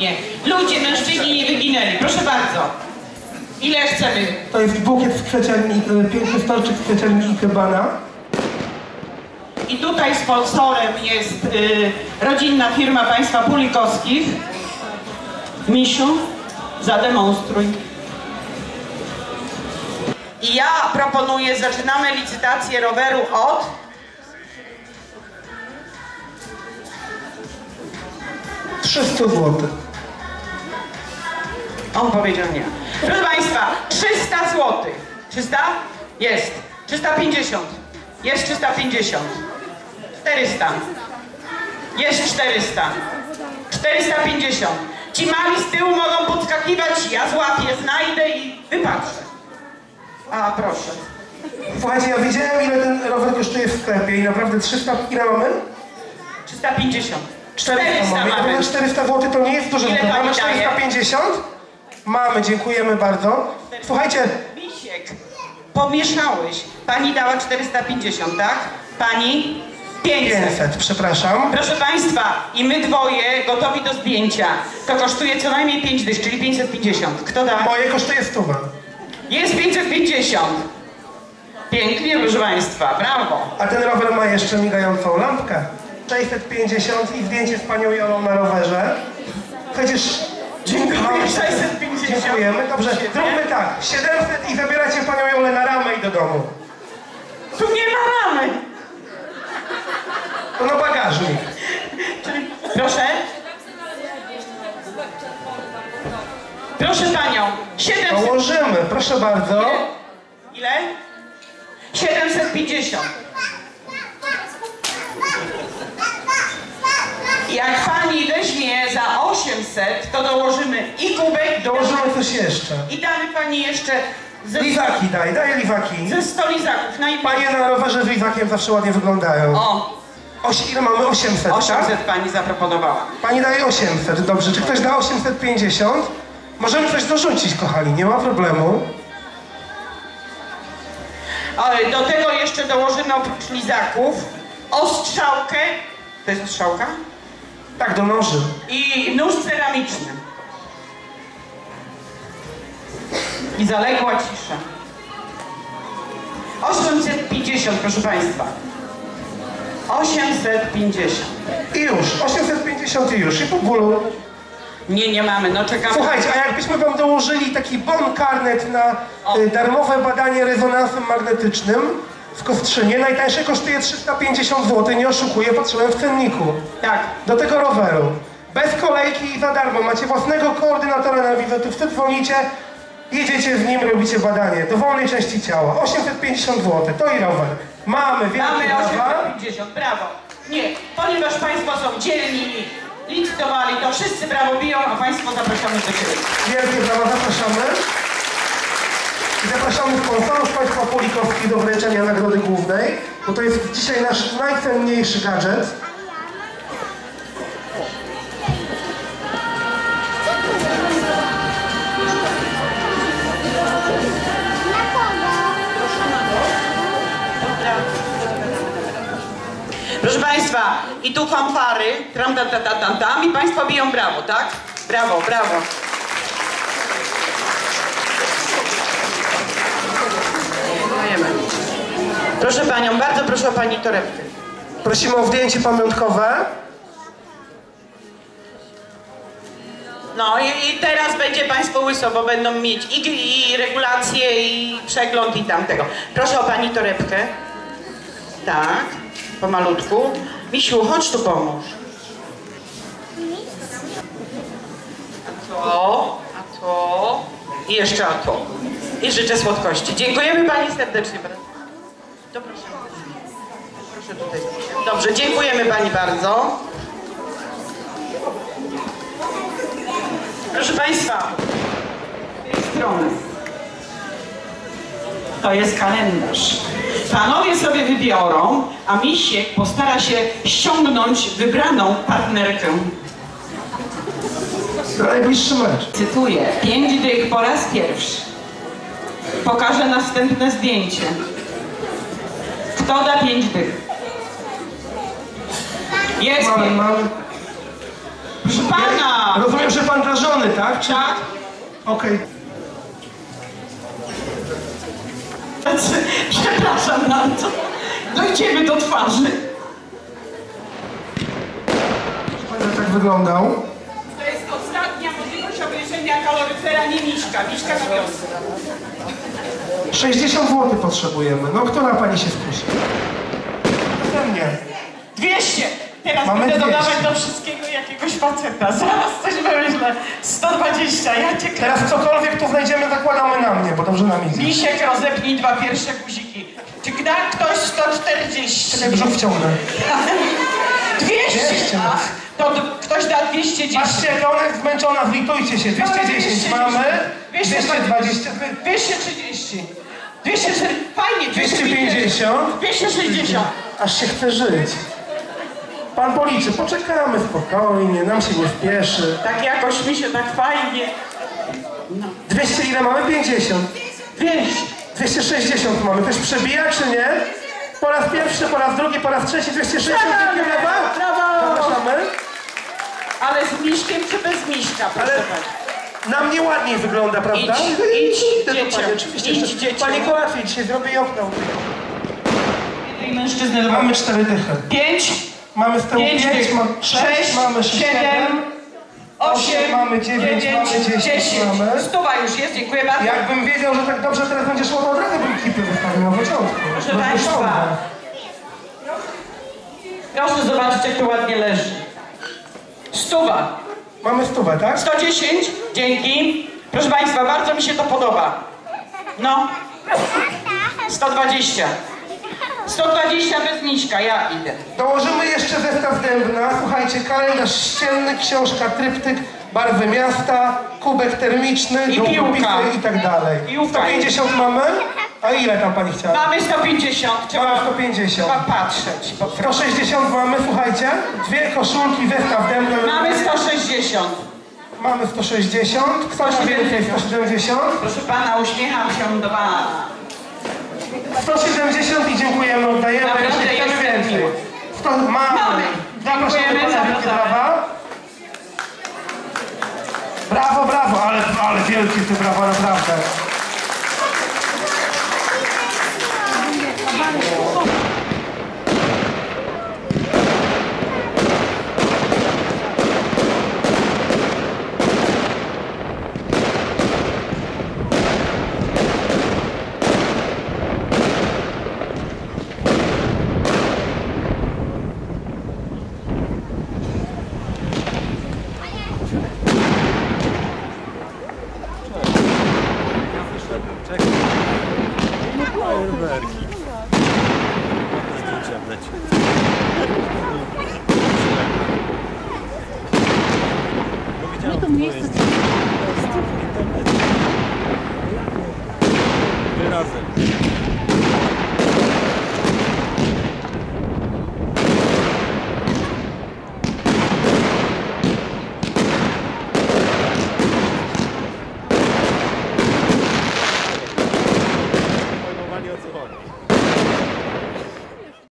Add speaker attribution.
Speaker 1: spokojnie. Ludzie, mężczyźni nie wyginęli. Proszę bardzo. Ile chcemy?
Speaker 2: To jest bukiet z kwieciami, y, piękny stolczyk z kwieciami ikebana.
Speaker 1: I tutaj sponsorem jest y, rodzinna firma państwa Pulikowskich. Misiu, zademonstruj. I ja proponuję, zaczynamy licytację roweru od
Speaker 2: 300 zł.
Speaker 1: On powiedział nie. Proszę Państwa, 300 zł. 300? Jest. 350. Jest 350. 400. Jest 400. 450. Ci mali z tyłu mogą podskakiwać, ja złapię, znajdę i wypatrzę. A proszę.
Speaker 2: Słuchajcie, ja wiedziałem ile ten rower kosztuje w sklepie i naprawdę 300, ile mamy?
Speaker 1: 350.
Speaker 2: 400
Speaker 1: 400
Speaker 2: mamy.
Speaker 1: mamy.
Speaker 2: mamy. 400 zł to nie jest dużo.
Speaker 1: Ile
Speaker 2: mamy
Speaker 1: daje?
Speaker 2: 450? Mamy, dziękujemy bardzo. Słuchajcie,
Speaker 1: Misiek, pomieszałeś. Pani dała 450, tak? Pani 500.
Speaker 2: 500, przepraszam.
Speaker 1: Proszę Państwa, i my dwoje gotowi do zdjęcia. To kosztuje co najmniej 5 dysz, czyli 550. Kto da?
Speaker 2: Moje kosztuje 100.
Speaker 1: Jest 550. Pięknie, proszę Państwa, brawo.
Speaker 2: A ten rower ma jeszcze migającą lampkę. 650 i zdjęcie z panią Jolą na rowerze. Przecież...
Speaker 1: Dziękuję,
Speaker 2: Mamy
Speaker 1: 650.
Speaker 2: Dziękujemy. Dobrze, zróbmy tak. 700 i zabieracie panią Jolę na ramę i do domu.
Speaker 1: Tu nie ma ramy.
Speaker 2: To na bagażnik.
Speaker 1: Czyli, proszę. Proszę Panią, 700.
Speaker 2: Dołożymy, proszę bardzo.
Speaker 1: Ile? 750. Jak za 800, to dołożymy i kubek,
Speaker 2: Dołożymy coś jeszcze.
Speaker 1: i damy pani jeszcze ze,
Speaker 2: Liwaki daj, daj liwaki.
Speaker 1: ze 100 lizaków. I
Speaker 2: Panie na rowerze z liwakiem zawsze ładnie wyglądają.
Speaker 1: O,
Speaker 2: Oś, ile mamy? 800,
Speaker 1: 800
Speaker 2: tak?
Speaker 1: pani zaproponowała.
Speaker 2: Pani daje 800, dobrze. Czy ktoś da 850? Możemy coś dorzucić, kochani, nie ma problemu.
Speaker 1: O, Do tego jeszcze dołożymy oprócz lizaków ostrzałkę. To jest ostrzałka?
Speaker 2: Tak, do noży.
Speaker 1: I nóż ceramiczny. I zaległa cisza. 850, proszę Państwa. 850.
Speaker 2: I już, 850 i już, i po bólu.
Speaker 1: Nie, nie mamy, no czekamy.
Speaker 2: Słuchajcie, a jakbyśmy wam dołożyli taki bon karnet na y, darmowe badanie rezonansem magnetycznym w Kostrzynie, najtańsze kosztuje 350 zł, nie oszukuję, patrzyłem w cenniku.
Speaker 1: Tak.
Speaker 2: Do tego roweru. Bez kolejki i za darmo. Macie własnego koordynatora na wizytówce, dzwonicie, jedziecie z nim, robicie badanie. Dowolnej części ciała. 850 zł, to i rower. Mamy, wielkie
Speaker 1: Mamy
Speaker 2: brawa.
Speaker 1: 850, brawo. Nie, ponieważ Państwo są dzielni i licytowali, to wszyscy brawo biją, a Państwo zapraszamy do siebie.
Speaker 2: Wielkie brawa, zapraszamy. Zapraszamy sponsorów Państwa Polikowskich do wręczenia Nagrody Głównej, bo to jest dzisiaj nasz najcenniejszy gadżet.
Speaker 1: Proszę Państwa, i tu fanfary, tam, tam, tam, tam, tam i Państwo biją brawo, tak? Brawo, brawo. Proszę Panią, bardzo proszę o Pani torebkę.
Speaker 2: Prosimy o zdjęcie pamiątkowe.
Speaker 1: No i, i teraz będzie Państwo łyso, bo będą mieć i, i regulację, i przegląd, i tamtego. Proszę o Pani torebkę. Tak, pomalutku. Misiu, chodź tu pomóż. A to, a to, i jeszcze a to. I życzę słodkości. Dziękujemy Pani serdecznie. Tutaj. Dobrze, dziękujemy Pani bardzo. Proszę Państwa, z tej strony to jest kalendarz. Panowie sobie wybiorą, a Misiek postara się ściągnąć wybraną partnerkę.
Speaker 2: Najbliższy mecz.
Speaker 1: Cytuję, pięć dych po raz pierwszy. Pokażę następne zdjęcie. Kto da pięć dych? Jest
Speaker 2: Mamy, mamy.
Speaker 1: Proszę pana!
Speaker 2: Rozumiem, że pan dla żony, tak? Czy...
Speaker 1: Tak?
Speaker 2: Okej.
Speaker 1: Przepraszam bardzo. Dojdziemy do twarzy.
Speaker 2: Będę tak wyglądał.
Speaker 1: To jest ostatnia możliwość obejrzenia kaloryfera, nie miszka. Miszka na wiosnę.
Speaker 2: 60 zł potrzebujemy. No, która pani się skusi? Ode mnie.
Speaker 1: 200! Teraz
Speaker 2: Mamy
Speaker 1: będę
Speaker 2: 200.
Speaker 1: dodawać do wszystkiego jakiegoś faceta. Zaraz coś wymyślę. 120, ja cię kręcę.
Speaker 2: Teraz cokolwiek tu znajdziemy, zakładamy na mnie, bo dobrze nam idzie.
Speaker 1: Misiek rozepnij dwa pierwsze guziki. Czy da ktoś 140?
Speaker 2: Czekaj, brzuch wciągnę.
Speaker 1: 200!
Speaker 2: 200.
Speaker 1: A, to d- ktoś da 210.
Speaker 2: Patrzcie, jest zmęczona, zlitujcie się. 210 mamy. 220.
Speaker 1: 230. 240. Fajnie,
Speaker 2: 250.
Speaker 1: 260.
Speaker 2: Aż się chce żyć. Pan policzy, poczekamy spokojnie, nam się nie spieszy.
Speaker 1: Tak jakoś mi się tak fajnie.
Speaker 2: 200 ile mamy? 50.
Speaker 1: 200.
Speaker 2: 260 mamy. Ktoś przebija czy nie? Po raz pierwszy, po raz drugi, po raz trzeci 260.
Speaker 1: Brawo!
Speaker 2: Brawa.
Speaker 1: Brawo!
Speaker 2: Zapraszamy.
Speaker 1: Ale z miśkiem czy bez miśka, proszę
Speaker 2: Ale-
Speaker 1: pani?
Speaker 2: Na mnie ładniej wygląda, prawda?
Speaker 1: Idź, idź, dziecię.
Speaker 2: oczywiście.
Speaker 1: Idź, dziecię.
Speaker 2: Pani łatwiej dzisiaj zrobię i okno.
Speaker 1: Mężczyzny
Speaker 2: Mamy cztery dychy.
Speaker 1: 5,
Speaker 2: Mamy z tyłu
Speaker 1: 5,
Speaker 2: 5, mamy 6,
Speaker 1: 6,
Speaker 2: mamy
Speaker 1: 7,
Speaker 2: 7.
Speaker 1: 8,
Speaker 2: mamy dziewięć, mamy 10 mamy.
Speaker 1: Stuwa już jest, dziękuję bardzo.
Speaker 2: Jakbym wiedział, że tak dobrze teraz będzie szło, to od razu bym kipy wystawił na początku.
Speaker 1: Proszę Państwa. Proszę zobaczyć, jak to ładnie leży. Stuwa.
Speaker 2: Mamy stówę, tak?
Speaker 1: 110, dzięki. Proszę Państwa, bardzo mi się to podoba. No. 120. 120 bez miśka, ja idę.
Speaker 2: Dołożymy jeszcze zestaw dębna. Słuchajcie, kalendarz ścienny, książka, tryptyk, barwy miasta, kubek termiczny,
Speaker 1: I
Speaker 2: długopisy
Speaker 1: piłka.
Speaker 2: i tak dalej.
Speaker 1: Piłka
Speaker 2: 150 mamy? A ile tam pani chciała?
Speaker 1: Mamy 150,
Speaker 2: Mamy
Speaker 1: trzeba,
Speaker 2: 150.
Speaker 1: trzeba patrzeć. po prostu.
Speaker 2: 160 mamy, słuchajcie. Dwie koszulki, zestaw dębna.
Speaker 1: Mamy 160.
Speaker 2: Mamy 160. Kto ma więcej? 170.
Speaker 1: Proszę Pana, uśmiecham się do Pana.
Speaker 2: 170 i dziękujemy, oddajemy.
Speaker 1: Naprawdę
Speaker 2: Jeszcze chcemy więcej. Sto, mamy.
Speaker 1: Mamy.
Speaker 2: Zapraszamy wielkie
Speaker 1: zapraszamy.
Speaker 2: brawa. Brawo, brawo, ale, ale wielkie te brawa, naprawdę.
Speaker 3: Fajerwerki. Zdjęcia w necie. No widziałem twoje zdjęcia w internecie. Wyrazem.